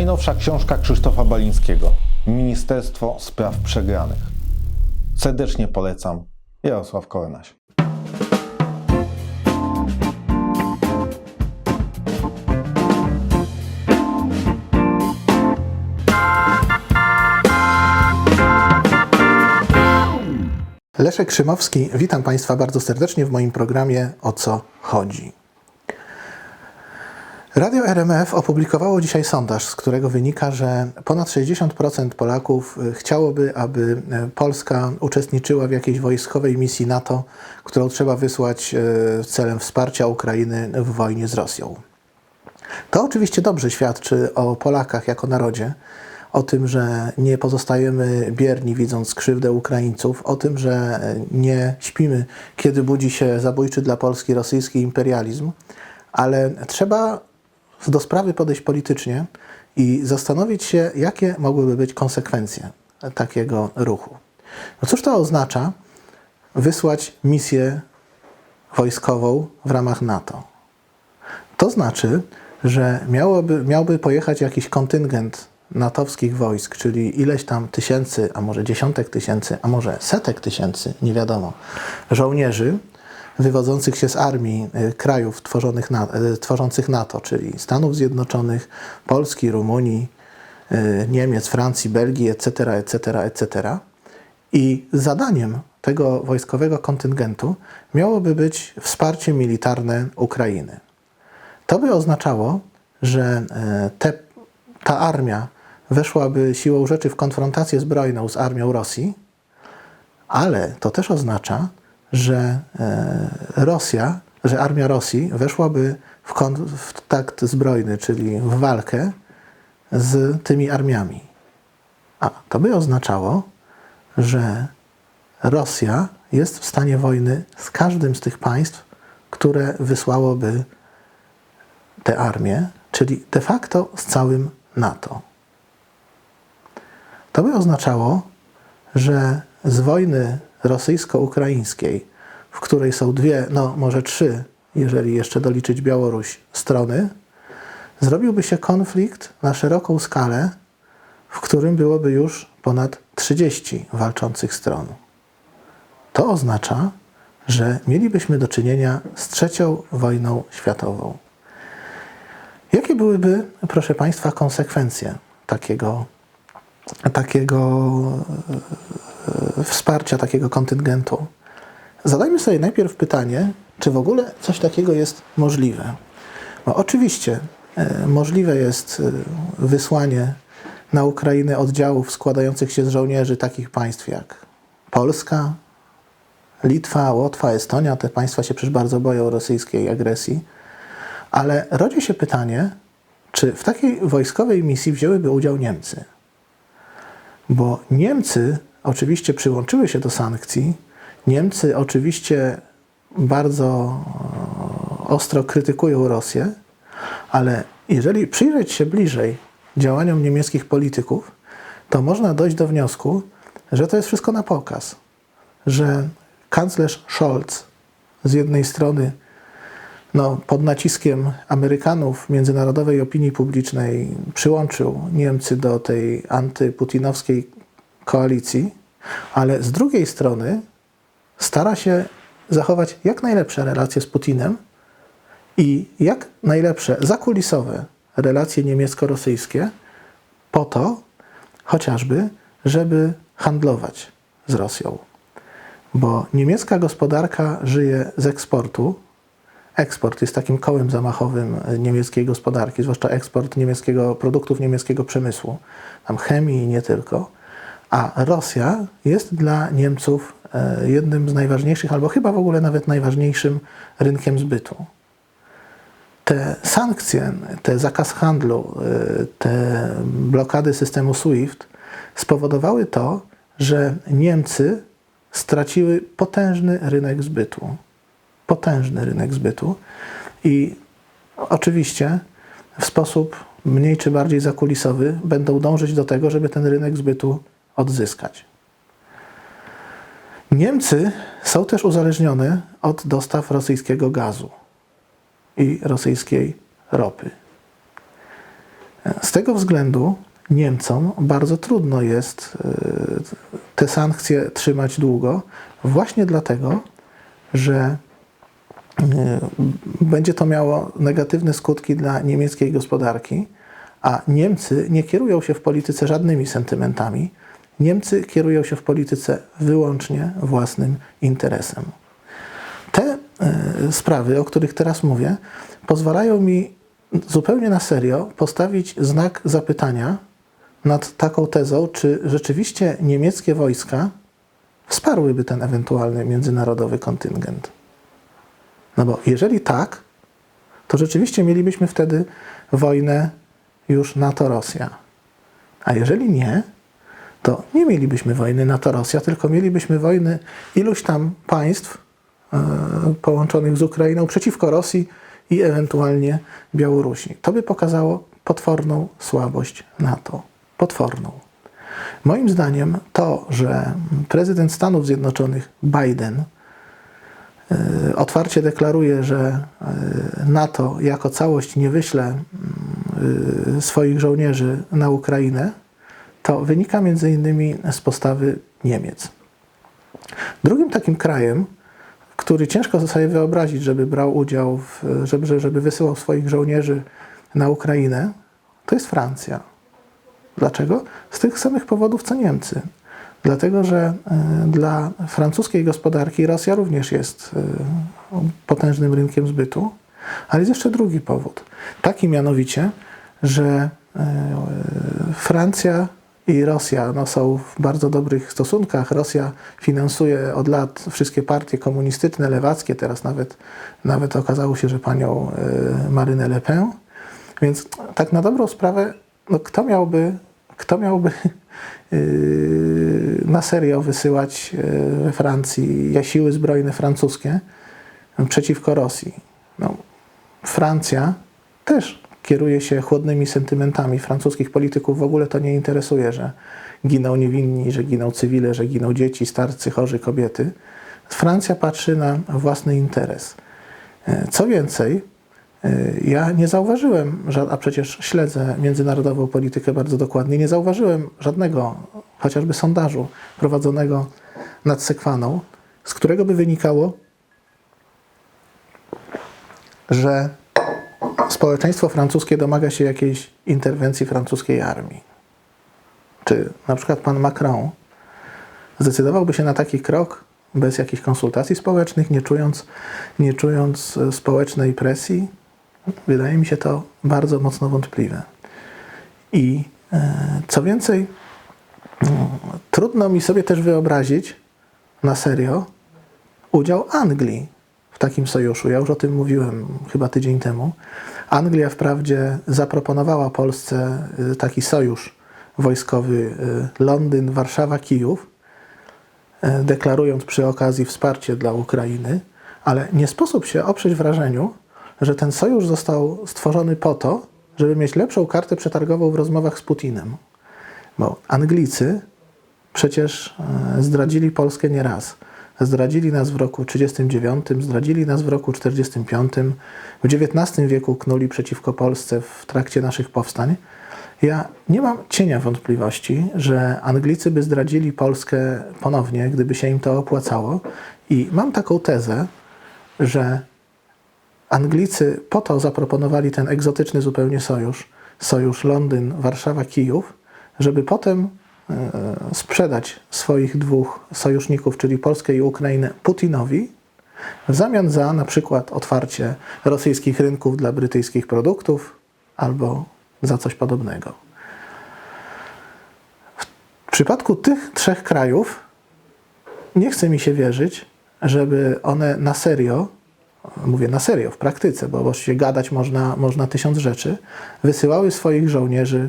Najnowsza książka Krzysztofa Balińskiego Ministerstwo Spraw Przegranych. Serdecznie polecam. Jarosław Kornaś. Leszek Szymowski, witam Państwa bardzo serdecznie w moim programie O co chodzi. Radio RMF opublikowało dzisiaj sondaż, z którego wynika, że ponad 60% Polaków y, chciałoby, aby y, Polska uczestniczyła w jakiejś wojskowej misji NATO, którą trzeba wysłać y, celem wsparcia Ukrainy w wojnie z Rosją. To oczywiście dobrze świadczy o Polakach jako narodzie, o tym, że nie pozostajemy bierni widząc krzywdę Ukraińców, o tym, że nie śpimy, kiedy budzi się zabójczy dla Polski rosyjski imperializm, ale trzeba do sprawy podejść politycznie i zastanowić się, jakie mogłyby być konsekwencje takiego ruchu. No cóż to oznacza wysłać misję wojskową w ramach NATO? To znaczy, że miałoby, miałby pojechać jakiś kontyngent natowskich wojsk, czyli ileś tam tysięcy, a może dziesiątek tysięcy, a może setek tysięcy, nie wiadomo, żołnierzy wywodzących się z armii y, krajów tworzonych na, y, tworzących NATO, czyli Stanów Zjednoczonych, Polski, Rumunii, y, Niemiec, Francji, Belgii, etc., etc., etc. I zadaniem tego wojskowego kontyngentu miałoby być wsparcie militarne Ukrainy. To by oznaczało, że te, ta armia weszłaby siłą rzeczy w konfrontację zbrojną z armią Rosji, ale to też oznacza, że e, Rosja, że armia Rosji weszłaby w, w takt zbrojny, czyli w walkę z tymi armiami. A to by oznaczało, że Rosja jest w stanie wojny z każdym z tych państw, które wysłałoby te armie, czyli de facto z całym NATO. To by oznaczało, że z wojny rosyjsko-ukraińskiej, w której są dwie, no może trzy, jeżeli jeszcze doliczyć Białoruś, strony, zrobiłby się konflikt na szeroką skalę, w którym byłoby już ponad 30 walczących stron. To oznacza, że mielibyśmy do czynienia z trzecią wojną światową. Jakie byłyby, proszę Państwa, konsekwencje takiego, takiego wsparcia takiego kontyngentu. Zadajmy sobie najpierw pytanie, czy w ogóle coś takiego jest możliwe. No, oczywiście e, możliwe jest e, wysłanie na Ukrainę oddziałów składających się z żołnierzy takich państw jak Polska, Litwa, Łotwa, Estonia. Te państwa się przecież bardzo boją rosyjskiej agresji. Ale rodzi się pytanie, czy w takiej wojskowej misji wzięłyby udział Niemcy? Bo Niemcy oczywiście przyłączyły się do sankcji. Niemcy oczywiście bardzo e, ostro krytykują Rosję, ale jeżeli przyjrzeć się bliżej działaniom niemieckich polityków, to można dojść do wniosku, że to jest wszystko na pokaz. Że kanclerz Scholz z jednej strony no, pod naciskiem Amerykanów, międzynarodowej opinii publicznej przyłączył Niemcy do tej antyputinowskiej koalicji, ale z drugiej strony stara się zachować jak najlepsze relacje z Putinem i jak najlepsze zakulisowe relacje niemiecko-rosyjskie po to chociażby, żeby handlować z Rosją. Bo niemiecka gospodarka żyje z eksportu. Eksport jest takim kołem zamachowym niemieckiej gospodarki, zwłaszcza eksport niemieckiego, produktów niemieckiego przemysłu, tam chemii nie tylko. A Rosja jest dla Niemców e, jednym z najważniejszych, albo chyba w ogóle nawet najważniejszym rynkiem zbytu. Te sankcje, te zakaz handlu, e, te blokady systemu SWIFT spowodowały to, że Niemcy straciły potężny rynek zbytu. Potężny rynek zbytu. I oczywiście w sposób mniej czy bardziej zakulisowy będą dążyć do tego, żeby ten rynek zbytu odzyskać. Niemcy są też uzależnione od dostaw rosyjskiego gazu i rosyjskiej ropy. Z tego względu Niemcom bardzo trudno jest y, te sankcje trzymać długo, właśnie dlatego, że y, będzie to miało negatywne skutki dla niemieckiej gospodarki, a Niemcy nie kierują się w polityce żadnymi sentymentami. Niemcy kierują się w polityce wyłącznie własnym interesem. Te y, sprawy, o których teraz mówię, pozwalają mi zupełnie na serio postawić znak zapytania nad taką tezą, czy rzeczywiście niemieckie wojska wsparłyby ten ewentualny międzynarodowy kontyngent. No bo jeżeli tak, to rzeczywiście mielibyśmy wtedy wojnę już NATO-Rosja. A jeżeli nie, to nie mielibyśmy wojny NATO-Rosja, tylko mielibyśmy wojny iluś tam państw e, połączonych z Ukrainą przeciwko Rosji i ewentualnie Białorusi. To by pokazało potworną słabość NATO. Potworną. Moim zdaniem to, że prezydent Stanów Zjednoczonych Biden e, otwarcie deklaruje, że e, NATO jako całość nie wyśle mm, swoich żołnierzy na Ukrainę, to wynika innymi z postawy Niemiec. Drugim takim krajem, który ciężko sobie wyobrazić, żeby brał udział, w, żeby, żeby wysyłał swoich żołnierzy na Ukrainę, to jest Francja. Dlaczego? Z tych samych powodów co Niemcy. Dlatego, że y, dla francuskiej gospodarki Rosja również jest y, potężnym rynkiem zbytu, ale jest jeszcze drugi powód. Taki mianowicie, że y, Francja i Rosja no, są w bardzo dobrych stosunkach. Rosja finansuje od lat wszystkie partie komunistyczne, lewackie, teraz nawet, nawet okazało się, że panią y, Marynę Le Pen. Więc tak na dobrą sprawę, no, kto miałby, kto miałby y, na serio wysyłać y, we Francji siły zbrojne francuskie przeciwko Rosji? No, Francja też kieruje się chłodnymi sentymentami. Francuskich polityków w ogóle to nie interesuje, że giną niewinni, że giną cywile, że giną dzieci, starcy, chorzy, kobiety. Francja patrzy na własny interes. E, Co więcej, e, ja nie zauważyłem, a przecież śledzę międzynarodową politykę bardzo dokładnie, nie zauważyłem żadnego, chociażby sondażu prowadzonego nad Sekwaną, z którego by wynikało, że społeczeństwo francuskie domaga się jakiejś interwencji francuskiej armii. Czy na przykład pan Macron zdecydowałby się na taki krok bez jakichś konsultacji społecznych, nie czując, nie czując e, społecznej presji? Wydaje mi się to bardzo mocno wątpliwe. I e, co więcej, mm, trudno mi sobie też wyobrazić na serio udział Anglii w takim sojuszu. Ja już o tym mówiłem chyba tydzień temu. Anglia wprawdzie zaproponowała Polsce y, taki sojusz wojskowy y, Londyn, Warszawa, Kijów, y, deklarując przy okazji wsparcie dla Ukrainy, ale nie sposób się oprzeć wrażeniu, że ten sojusz został stworzony po to, żeby mieć lepszą kartę przetargową w rozmowach z Putinem. Bo Anglicy przecież zdradzili Polskę nieraz. Zdradzili nas w roku 1939, zdradzili nas w roku 1945, w XIX wieku knuli przeciwko Polsce w trakcie naszych powstań. Ja nie mam cienia wątpliwości, że Anglicy by zdradzili Polskę ponownie, gdyby się im to opłacało. I mam taką tezę, że Anglicy po to zaproponowali ten egzotyczny zupełnie sojusz, sojusz Londyn, Warszawa, Kijów, żeby potem sprzedać swoich dwóch sojuszników, czyli Polskę i Ukrainę, Putinowi, w zamian za na przykład otwarcie rosyjskich rynków dla brytyjskich produktów albo za coś podobnego. W przypadku tych trzech krajów nie chce mi się wierzyć, żeby one na serio, mówię na serio, w praktyce, bo właściwie gadać można, można tysiąc rzeczy, wysyłały swoich żołnierzy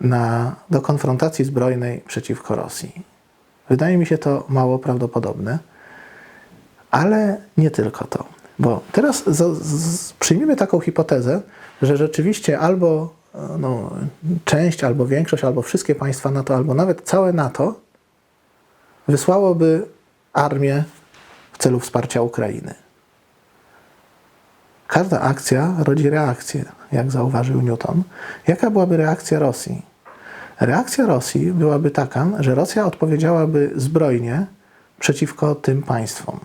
na, do konfrontacji zbrojnej przeciwko Rosji. Wydaje mi się to mało prawdopodobne, ale nie tylko to. Bo teraz z, z, przyjmijmy taką hipotezę, że rzeczywiście albo e, no, część, albo większość, albo wszystkie państwa NATO, albo nawet całe NATO wysłałoby armię w celu wsparcia Ukrainy. Każda akcja rodzi reakcję, jak zauważył Newton. Jaka byłaby reakcja Rosji? Reakcja Rosji byłaby taka, że Rosja odpowiedziałaby zbrojnie przeciwko tym państwom.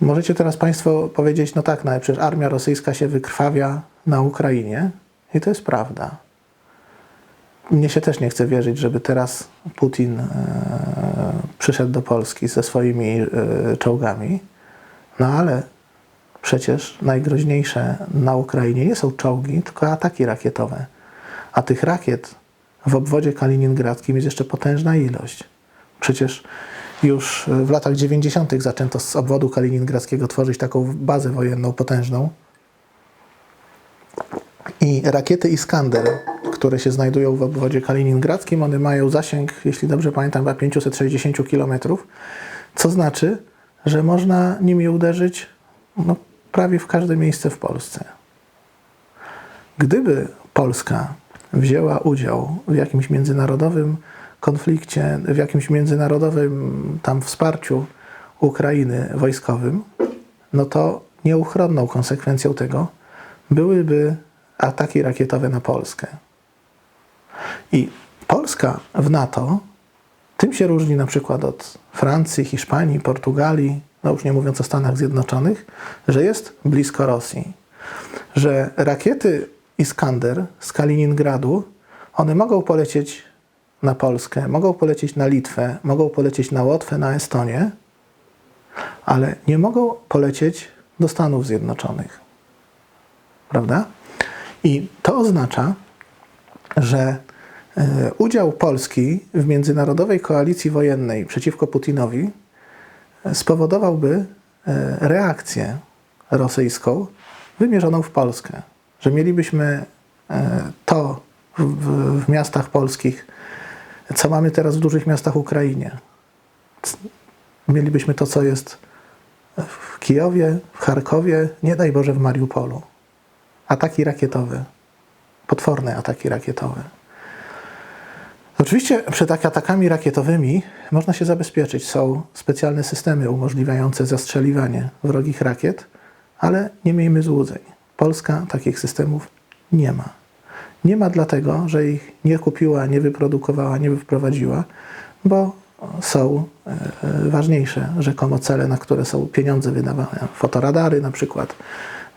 Możecie teraz Państwo powiedzieć, no tak, no przecież armia rosyjska się wykrwawia na Ukrainie i to jest prawda. Mnie się też nie chce wierzyć, żeby teraz Putin e, przyszedł do Polski ze swoimi e, czołgami, no ale przecież najgroźniejsze na Ukrainie nie są czołgi, tylko ataki rakietowe. A tych rakiet w obwodzie kaliningradzkim jest jeszcze potężna ilość. Przecież już w latach 90. zaczęto z obwodu kaliningradzkiego tworzyć taką bazę wojenną potężną. I rakiety Iskander, które się znajdują w obwodzie kaliningradzkim, one mają zasięg, jeśli dobrze pamiętam, chyba 560 km, co znaczy, że można nimi uderzyć no, prawie w każde miejsce w Polsce. Gdyby Polska wzięła udział w jakimś międzynarodowym konflikcie, w jakimś międzynarodowym tam wsparciu Ukrainy wojskowym, no to nieuchronną konsekwencją tego byłyby ataki rakietowe na Polskę. I Polska w NATO tym się różni na przykład od Francji, Hiszpanii, Portugalii, no już nie mówiąc o Stanach Zjednoczonych, że jest blisko Rosji. Że rakiety Iskander z Kaliningradu, one mogą polecieć na Polskę, mogą polecieć na Litwę, mogą polecieć na Łotwę, na Estonię, ale nie mogą polecieć do Stanów Zjednoczonych. Prawda? I to oznacza, że e, udział Polski w międzynarodowej koalicji wojennej przeciwko Putinowi spowodowałby e, reakcję rosyjską wymierzoną w Polskę. Że mielibyśmy e, to w, w, w miastach polskich, co mamy teraz w dużych miastach Ukrainie. Mielibyśmy to, co jest w Kijowie, w Charkowie, nie daj Boże w Mariupolu. Ataki rakietowe, potworne ataki rakietowe. Oczywiście przed tak- atakami rakietowymi można się zabezpieczyć. Są specjalne systemy umożliwiające zastrzeliwanie wrogich rakiet, ale nie miejmy złudzeń. Polska takich systemów nie ma. Nie ma dlatego, że ich nie kupiła, nie wyprodukowała, nie wprowadziła, bo są e, e, ważniejsze rzekomo cele, na które są pieniądze wydawane. Fotoradary na przykład,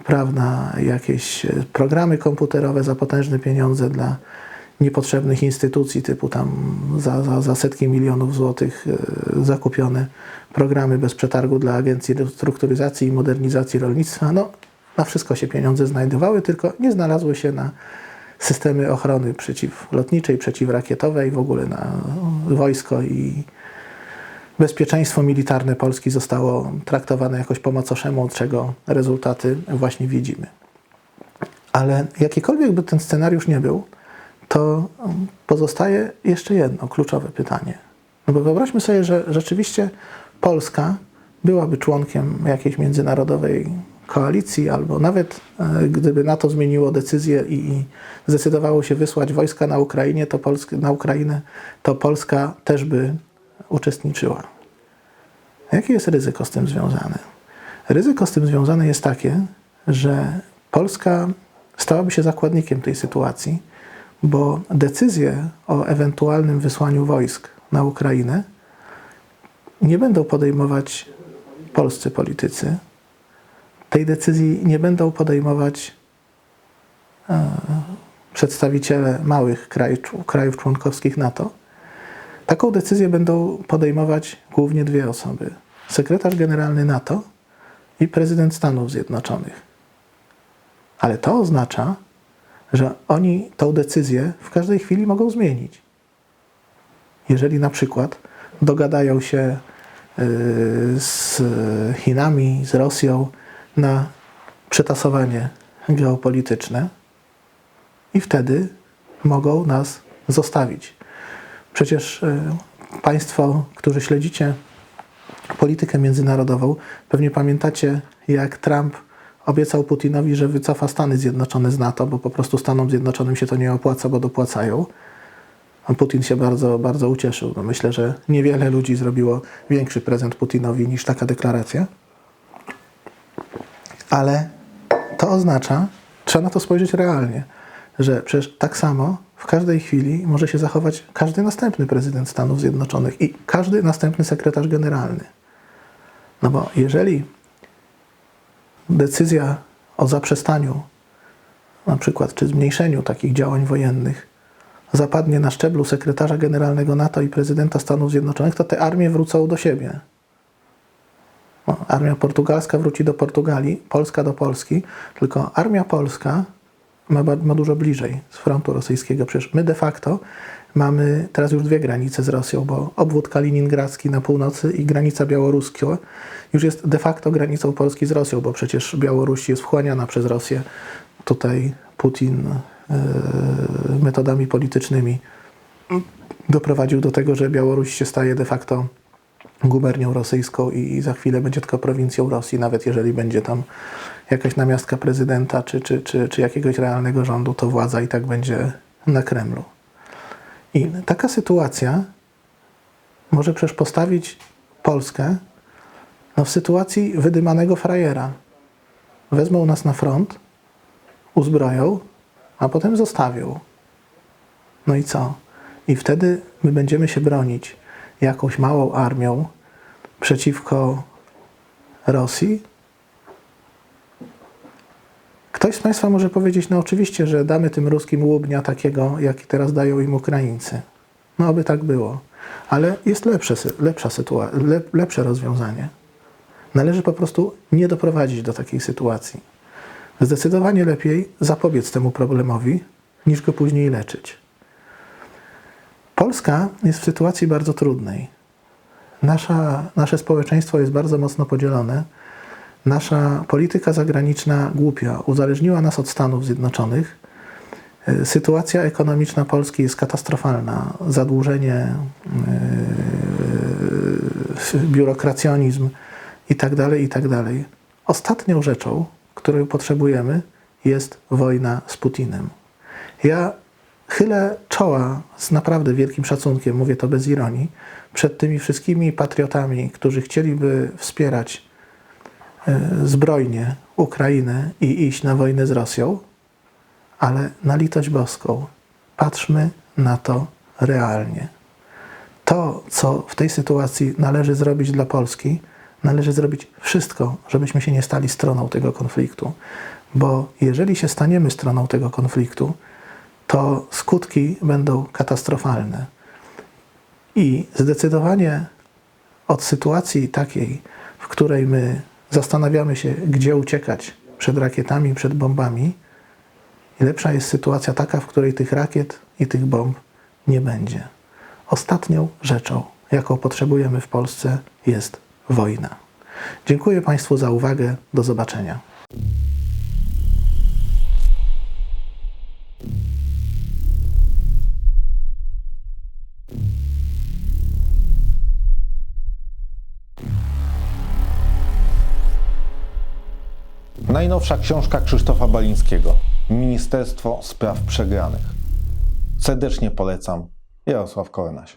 prawda, jakieś e, programy komputerowe za potężne pieniądze dla niepotrzebnych instytucji typu tam za, za, za setki milionów złotych e, zakupione programy bez przetargu dla Agencji Restrukturyzacji i Modernizacji Rolnictwa. No, na wszystko się pieniądze znajdowały, tylko nie znalazły się na systemy ochrony przeciwlotniczej, przeciwrakietowej, w ogóle na wojsko i bezpieczeństwo militarne Polski zostało traktowane jakoś po macoszemu, czego rezultaty właśnie widzimy. Ale jakikolwiek by ten scenariusz nie był, to pozostaje jeszcze jedno kluczowe pytanie. No bo wyobraźmy sobie, że rzeczywiście Polska byłaby członkiem jakiejś międzynarodowej koalicji, albo nawet e, gdyby NATO zmieniło decyzję i, zdecydowało się wysłać wojska na Ukrainie, to Polsk, na Ukrainę, to Polska też by uczestniczyła. Jakie jest ryzyko z tym związane? Ryzyko z tym związane jest takie, że Polska stałaby się zakładnikiem tej sytuacji, bo decyzje o ewentualnym wysłaniu wojsk na Ukrainę nie będą podejmować polscy politycy. Tej decyzji nie będą podejmować e, przedstawiciele małych krajów, krajów członkowskich NATO. Taką decyzję będą podejmować głównie dwie osoby: sekretarz generalny NATO i prezydent Stanów Zjednoczonych. Ale to oznacza, że oni tą decyzję w każdej chwili mogą zmienić. Jeżeli na przykład dogadają się y, z Chinami, z Rosją na przetasowanie geopolityczne i wtedy mogą nas zostawić. Przecież y, Państwo, którzy śledzicie politykę międzynarodową, pewnie pamiętacie, jak Trump obiecał Putinowi, że wycofa Stany Zjednoczone z NATO, bo po prostu Stanom Zjednoczonym się to nie opłaca, bo dopłacają. A Putin się bardzo, bardzo ucieszył. No myślę, że niewiele ludzi zrobiło większy prezent Putinowi niż taka deklaracja. Ale to oznacza, trzeba na to spojrzeć realnie, że przecież tak samo w każdej chwili może się zachować każdy następny prezydent Stanów Zjednoczonych i każdy następny sekretarz generalny. No bo jeżeli decyzja o zaprzestaniu na przykład, czy zmniejszeniu takich działań wojennych zapadnie na szczeblu sekretarza generalnego NATO i prezydenta Stanów Zjednoczonych, to te armie wrócą do siebie. No, armia portugalska wróci do Portugalii, Polska do Polski, tylko armia polska ma, ma dużo bliżej z frontu rosyjskiego. Przecież my de facto mamy teraz już dwie granice z Rosją, bo obwód kaliningradzki na północy i granica białoruska już jest de facto granicą Polski z Rosją, bo przecież Białoruś jest wchłaniana przez Rosję. Tutaj Putin e, metodami politycznymi doprowadził do tego, że Białoruś się staje de facto gubernią rosyjską i, za chwilę będzie tylko prowincją Rosji, nawet jeżeli będzie tam jakaś namiastka prezydenta czy, czy, czy, czy jakiegoś realnego rządu, to władza i tak będzie na Kremlu. I taka sytuacja może przecież postawić Polskę no, w sytuacji wydymanego frajera. Wezmą nas na front, uzbroją, a potem zostawią. No i co? I wtedy my będziemy się bronić jakąś małą armią przeciwko Rosji? Ktoś z Państwa może powiedzieć, no oczywiście, że damy tym ruskim łubnia takiego, jaki teraz dają im Ukraińcy. No aby tak było. Ale jest lepsze, lepsza lep, lepsze rozwiązanie. Należy po prostu nie doprowadzić do takiej sytuacji. Zdecydowanie lepiej zapobiec temu problemowi, niż go później leczyć. Polska jest w sytuacji bardzo trudnej. Nasza, nasze społeczeństwo jest bardzo mocno podzielone. Nasza polityka zagraniczna głupia uzależniła nas od Stanów Zjednoczonych. Y, Sytuacja ekonomiczna Polski jest katastrofalna. Zadłużenie, yy, biurokracjonizm i tak dalej, i tak. Ostatnią rzeczą, której potrzebujemy, jest wojna z Putinem. Ja chylę czoła z naprawdę wielkim szacunkiem, mówię to bez ironii, przed tymi wszystkimi patriotami, którzy chcieliby wspierać e, zbrojnie Ukrainę i iść na wojnę z Rosją, ale na litość boską, patrzmy na to realnie. To, co w tej sytuacji należy zrobić dla Polski, należy zrobić wszystko, żebyśmy się nie stali stroną tego konfliktu. Bo jeżeli się staniemy stroną tego konfliktu, to skutki będą katastrofalne. I zdecydowanie od sytuacji takiej, w której my zastanawiamy się, gdzie uciekać przed rakietami, przed bombami, lepsza jest sytuacja taka, w której tych rakiet i tych bomb nie będzie. Ostatnią rzeczą, jaką potrzebujemy w Polsce, jest wojna. Dziękuję Państwu za uwagę. Do zobaczenia. Najnowsza książka Krzysztofa Balińskiego Ministerstwo Spraw Przegranych. Serdecznie polecam. Jarosław Kornaś.